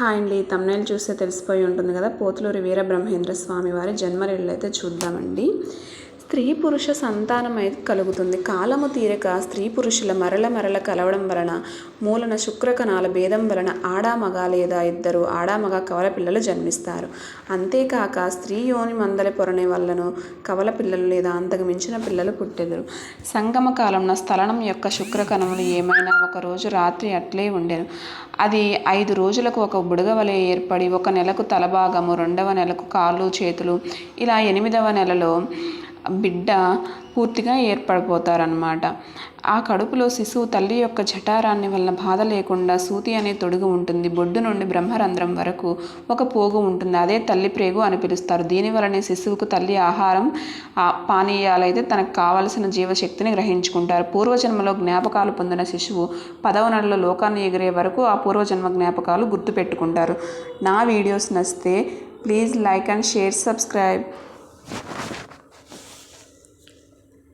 Hi అండి. Thumbnail చూస్తే తెలిసిపోయి ఉంటుంది కదా? పోతులూరి వీర బ్రహ్మేంద్ర స్వామి వారి జన్మరేళ్ళు అయితే చూద్దామండి. స్త్రీ పురుష సంతానం అయితే కలుగుతుంది. కాలము తీరక స్త్రీ పురుషుల మరల మరల కలవడం వలన మూలన శుక్రకణాల భేదం వలన ఆడామగ లేదా ఇద్దరు ఆడామగ కవల పిల్లలు జన్మిస్తారు. అంతేకాక స్త్రీ యోని మందల పొరనే వల్లను కవల పిల్లలు లేదా అంతకు మించిన పిల్లలు పుట్టెదరు. సంగమ కాలంలో స్థలనం యొక్క శుక్రకణములు ఏమైనా ఒక రోజు రాత్రి అట్లే ఉండేరు అది ఐదు రోజులకు ఒక బుడగ వలె ఏర్పడి ఒక నెలకు తలభాగము రెండవ నెలకు కాళ్ళు చేతులు ఇలా ఎనిమిదవ నెలలో బిడ్డ పూర్తిగా ఏర్పడిపోతారనమాట ఆ కడుపులో శిశువు తల్లి యొక్క జఠారాన్ని వలన బాధ లేకుండా సూతి అనే తొడుగు ఉంటుంది. బొడ్డు నుండి బ్రహ్మరంధ్రం వరకు ఒక పోగు ఉంటుంది. అదే తల్లి ప్రేగు అని పిలుస్తారు. దీనివలనే శిశువుకు తల్లి ఆహారం పానీయాలైతే తనకు కావలసిన జీవశక్తిని గ్రహించుకుంటారు. పూర్వజన్మలో జ్ఞాపకాలు పొందిన శిశువు పదవ నెలలో లోకాన్ని ఎగిరే వరకు ఆ పూర్వజన్మ జ్ఞాపకాలు గుర్తుపెట్టుకుంటారు నా వీడియోస్ నచ్చితే please like and share subscribe.